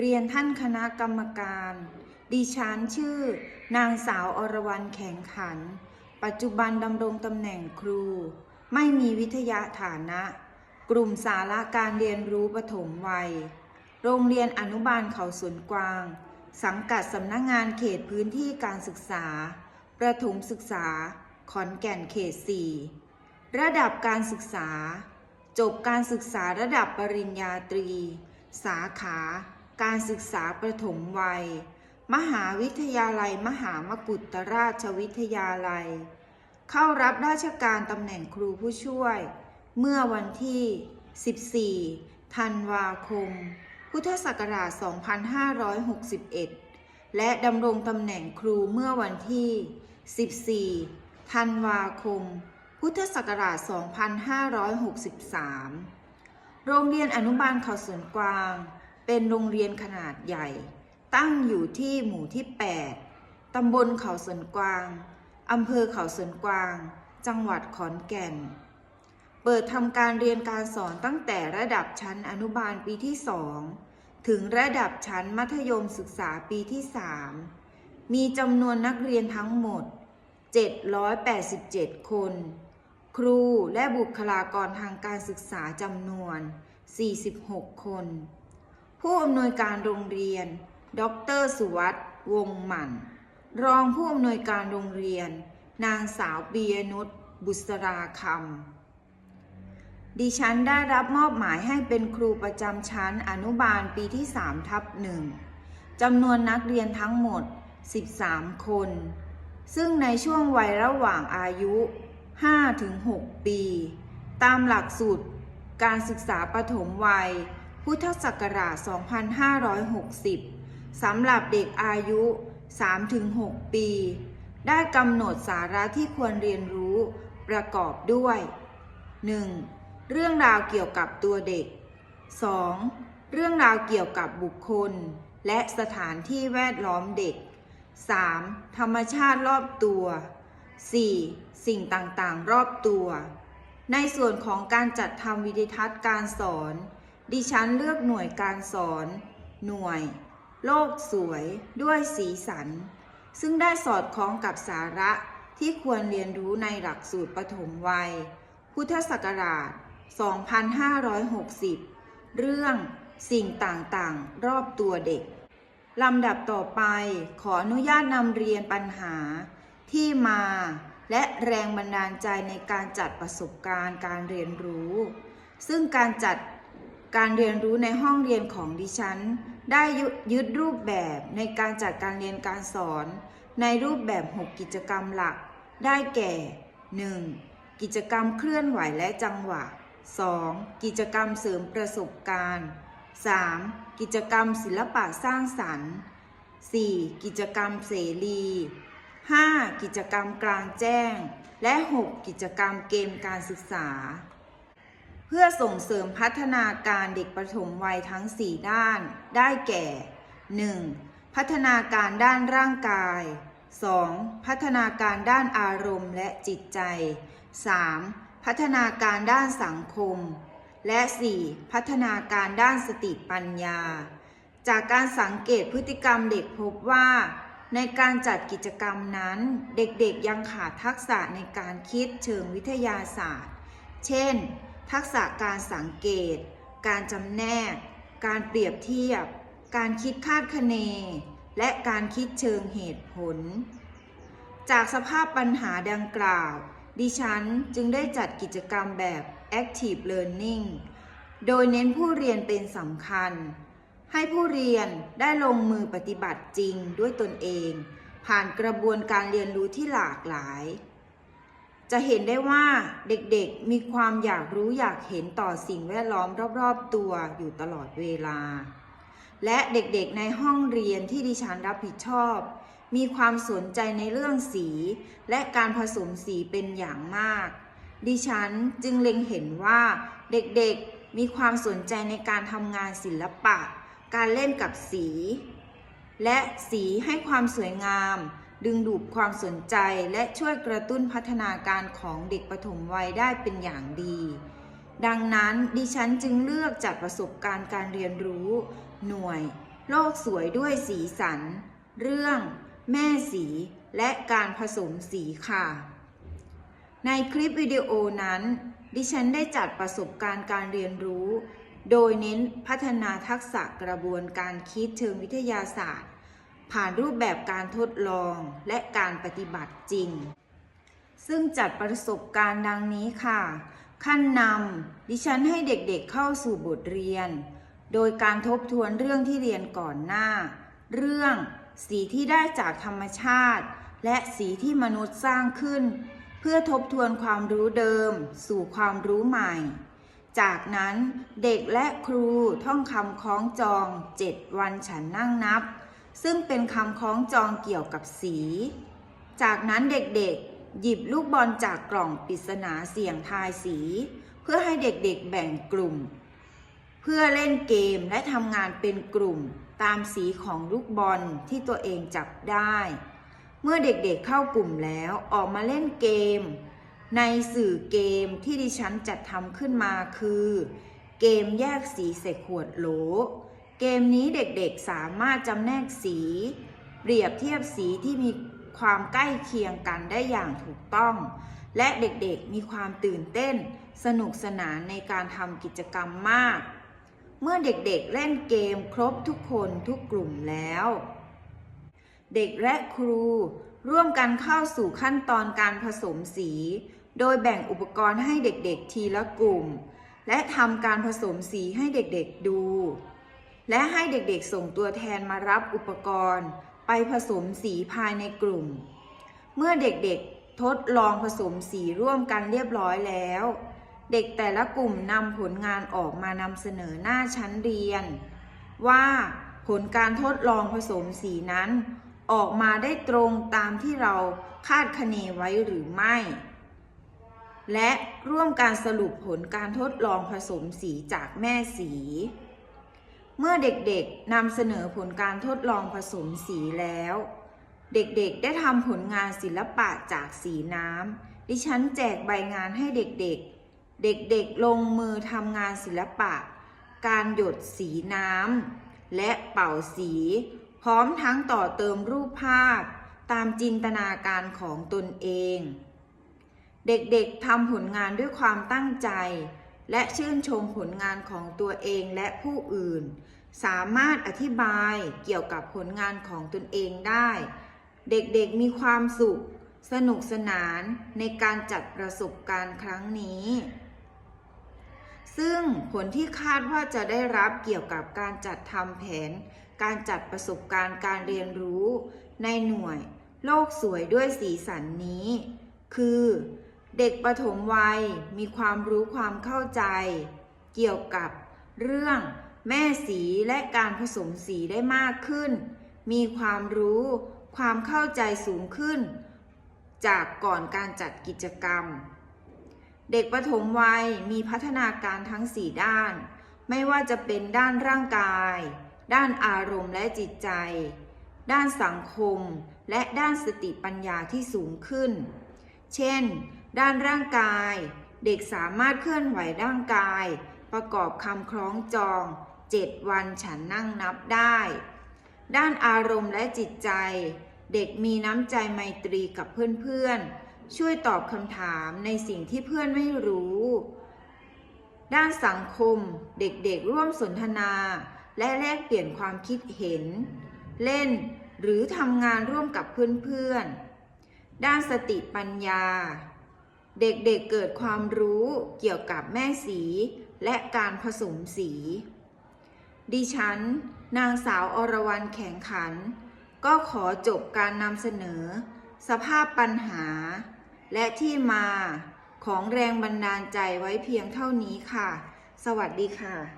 เรียนท่านคณะกรรมการ ดิฉันชื่อ นางสาวอรวรรณแข็งขัน ปัจจุบันดำรงตำแหน่งครู ไม่มีวิทยาฐานะ กลุ่มสาระการเรียนรู้ปฐมวัย โรงเรียนอนุบาลเขาสวนกวาง สังกัดสำนักงานเขตพื้นที่การศึกษา ประถมศึกษา ขอนแก่นเขต 4 ระดับการศึกษา จบการศึกษาระดับปริญญาตรี สาขา การศึกษาประถมวัย มหาวิทยาลัย มหามกุฏราชวิทยาลัย เข้ารับราชการตำแหน่งครูผู้ช่วย เมื่อวันที่ 14 ธันวาคม พุทธศักราช 2561 และดำรงตำแหน่งครูเมื่อวันที่ 14 ธันวาคม พุทธศักราช 2563 โรงเรียนอนุบาลเขาสวนกวาง เป็นโรงเรียนขนาดใหญ่ ตั้งอยู่ที่หมู่ที่ 8 ตำบลเขาสนกวาง อำเภอเขาสนกวาง จังหวัดขอนแก่น เปิดทำการเรียนการสอนตั้งแต่ระดับชั้นอนุบาลปีที่ 2 ถึงระดับชั้นมัธยมศึกษาปีที่ 3 มีจำนวนนักเรียนทั้งหมด 787 คน ครูและบุคลากรทางการศึกษาจำนวน 46 คน ผู้อำนวยการโรงเรียน ดรสุวัตวงศ์หมั่น รองผู้อำนวยการโรงเรียน นางสาวปียนุชบุษราคำ ดิฉันได้รับมอบหมายให้เป็นครูประจำชั้นอนุบาลปีที่3ทับหนึ่งจำนวนนักเรียนทั้งหมด 13 คน ซึ่งในช่วงวัยระหว่างอายุ 5-6 ปี ตามหลักสูตรการศึกษาปฐมวัย พุทธศักราช 2560 สำหรับเด็กอายุ 3-6 ปี ได้กำหนดสาระที่ควรเรียนรู้ประกอบด้วย 1. เรื่องราวเกี่ยวกับตัวเด็ก 2. เรื่องราวเกี่ยวกับบุคคล และสถานที่แวดล้อมเด็ก 3. ธรรมชาติรอบตัว 4. สิ่งต่างๆ รอบตัว ในส่วนของการจัดทำวิดีทัศน์การสอน ดิฉันเลือกหน่วยการสอน หน่วย โลกสวยด้วยสีสัน ซึ่งได้สอดคล้องกับสาระที่ควรเรียนรู้ในหลักสูตรปฐมวัย พุทธศักราช 2560 เรื่องสิ่งต่างๆ รอบตัวเด็ก ลำดับต่อไปขออนุญาตนำเรียนปัญหาที่มาและแรงบันดาลใจในการจัดประสบการณ์การเรียนรู้ ซึ่งการจัด การเรียนรู้ในห้องเรียนของดิฉัน ได้ยึดรูปแบบในการจัดการเรียนการสอน ในรูปแบบ 6 กิจกรรมหลัก ได้แก่ 1. กิจกรรมเคลื่อนไหวและจังหวะ 2. กิจกรรมเสริมประสบการณ์ 3. กิจกรรมศิลปะสร้างสรรค์ 4. กิจกรรมเสรี 5. กิจกรรมกลางแจ้ง และ 6. กิจกรรมเกมการศึกษา เพื่อส่งเสริมพัฒนาการเด็กประถมวัยทั้ง 4 ด้าน ได้แก่ 1. พัฒนาการด้านร่างกาย 2. พัฒนาการด้านอารมณ์และจิตใจ 3. พัฒนาการด้านสังคม และ 4. พัฒนาการด้านสติปัญญา จากการสังเกตพฤติกรรมเด็กพบว่า ในการจัดกิจกรรมนั้น เด็กๆยังขาดทักษะในการคิดเชิงวิทยาศาสตร์ เช่น ทักษะการสังเกต การจำแนก การเปรียบเทียบ การคิดคาดคะเน และการคิดเชิงเหตุผล จากสภาพปัญหาดังกล่าว ดิฉันจึงได้จัดกิจกรรมแบบ Active Learning โดยเน้นผู้เรียนเป็นสำคัญ ให้ผู้เรียนได้ลงมือปฏิบัติจริงด้วยตนเอง ผ่านกระบวนการเรียนรู้ที่หลากหลาย จะเห็นได้ว่าเด็กๆมีความอยากรู้อยากเห็นต่อสิ่งแวดล้อมรอบๆตัวอยู่ตลอดเวลา และเด็กๆในห้องเรียนที่ดิฉันรับผิดชอบ มีความสนใจในเรื่องสี และการผสมสีเป็นอย่างมาก ดิฉันจึงเล็งเห็นว่าเด็กๆมีความสนใจในการทำงานศิลปะ การเล่นกับสี และสีให้ความสวยงาม ดึงดูดความสนใจและช่วยกระตุ้นพัฒนาการของเด็กปฐมวัยได้เป็นอย่างดี ดังนั้นดิฉันจึงเลือกจัดประสบการณ์การเรียนรู้ หน่วย โลกสวยด้วยสีสัน เรื่อง แม่สี และการผสมสีค่ะ ในคลิปวิดีโอนั้น ดิฉันได้จัดประสบการณ์การเรียนรู้ โดยเน้นพัฒนาทักษะกระบวนการคิดเชิงวิทยาศาสตร์ ผ่านรูปแบบการทดลองและการปฏิบัติจริง ซึ่งจัดประสบการณ์ดังนี้ค่ะ ขั้นนำดิฉันให้เด็กๆเเข้าสู่บทเรียน โดยการทบทวนเรื่องที่เรียนก่อนหน้า เรื่องสีที่ได้จากธรรมชาติ และสีที่มนุษย์สร้างขึ้น เพื่อทบทวนความรู้เดิม สู่ความรู้ใหม่ จากนั้นเด็กและครูท่องคำคล้องจอง 7 วันฉันนั่งนับ ซึ่งเป็นคำคล้องจองเกี่ยวกับสี จากนั้นเด็กๆ หยิบลูกบอลจากกล่องปริศนาเสี่ยงทายสี เพื่อให้เด็กๆแบ่งกลุ่ม เพื่อเล่นเกมและทำงานเป็นกลุ่มตามสีของลูกบอลที่ตัวเองจับได้ เมื่อเด็กๆเข้ากลุ่มแล้วออกมาเล่นเกม ในสื่อเกมที่ดิฉันจัดทำขึ้นมาคือ เกมแยกสีใส่ขวดโหล เกมนี้เด็กๆสามารถจำแนกสี เปรียบเทียบสีที่มีความใกล้เคียงกันได้อย่างถูกต้อง และเด็กๆมีความตื่นเต้น สนุกสนานในการทำกิจกรรมมาก เมื่อเด็กๆเล่นเกมครบทุกคนทุกกลุ่มแล้ว เด็กและครูร่วมกันเข้าสู่ขั้นตอนการผสมสี โดยแบ่งอุปกรณ์ให้เด็กๆทีละกลุ่ม และทำการผสมสีให้เด็กๆดู และให้เด็กๆส่งตัวแทนมารับอุปกรณ์ ไปผสมสีภายในกลุ่ม เมื่อเด็กๆทดลองผสมสีร่วมกันเรียบร้อยแล้ว เด็กแต่ละกลุ่มนำผลงานออกมานำเสนอหน้าชั้นเรียน ว่าผลการทดลองผสมสีนั้น ออกมาได้ตรงตามที่เราคาดคะเนไว้หรือไม่ และร่วมการสรุปผลการทดลองผสมสีจากแม่สี เมื่อเด็กๆนำเสนอผลการทดลองผสมสีแล้ว เด็กๆ ได้ทำผลงานศิลปะจากสีน้ำ ดิฉันแจกใบงานให้เด็กๆ เด็กๆ ลงมือทำงานศิลปะ การหยดสีน้ำ และเป่าสี พร้อมทั้งต่อเติมรูปภาพ ตามจินตนาการของตนเอง เด็กๆทำผลงานด้วยความตั้งใจ และชื่นชมผลงานของตัวเองและผู้อื่น สามารถอธิบายเกี่ยวกับผลงานของตนเองได้ เด็กๆมีความสุข สนุกสนานในการจัดประสบการณ์ครั้งนี้ ซึ่งผลที่คาดว่าจะได้รับเกี่ยวกับการจัดทำแผน การจัดประสบการณ์การเรียนรู้ ในหน่วย โลกสวยด้วยสีสันนี้ คือ เด็กประถมวัยมีความรู้ความเข้าใจ เกี่ยวกับเรื่องแม่สีและการผสมสีได้มากขึ้น มีความรู้ความเข้าใจสูงขึ้น จากก่อนการจัดกิจกรรม เด็กประถมวัยมีพัฒนาการทั้ง 4 ด้าน ไม่ว่าจะเป็นด้านร่างกาย ด้านอารมณ์และจิตใจ ด้านสังคม และด้านสติปัญญาที่สูงขึ้น เช่น ด้านร่างกาย เด็กสามารถเคลื่อนไหวร่างกาย ประกอบคำคล้องจอง 7 วันฉันนั่งนับได้ ด้านอารมณ์และจิตใจ เด็กมีน้ำใจไมตรีกับเพื่อนๆ ช่วยตอบคำถามในสิ่งที่เพื่อนไม่รู้ ด้านสังคม เด็กๆร่วมสนทนา และแลกเปลี่ยนความคิดเห็น เล่นหรือทำงานร่วมกับเพื่อนๆ ด้านสติปัญญา เด็กๆเเกิดความรู้เกี่ยวกับแม่สี และการผสมสี ดิฉัน นางสาวอรวรรณแข็งขัน ก็ขอจบการนำเสนอ สภาพปัญหา และที่มาของแรงบันดาลใจไว้เพียงเท่านี้ค่ะ สวัสดีค่ะ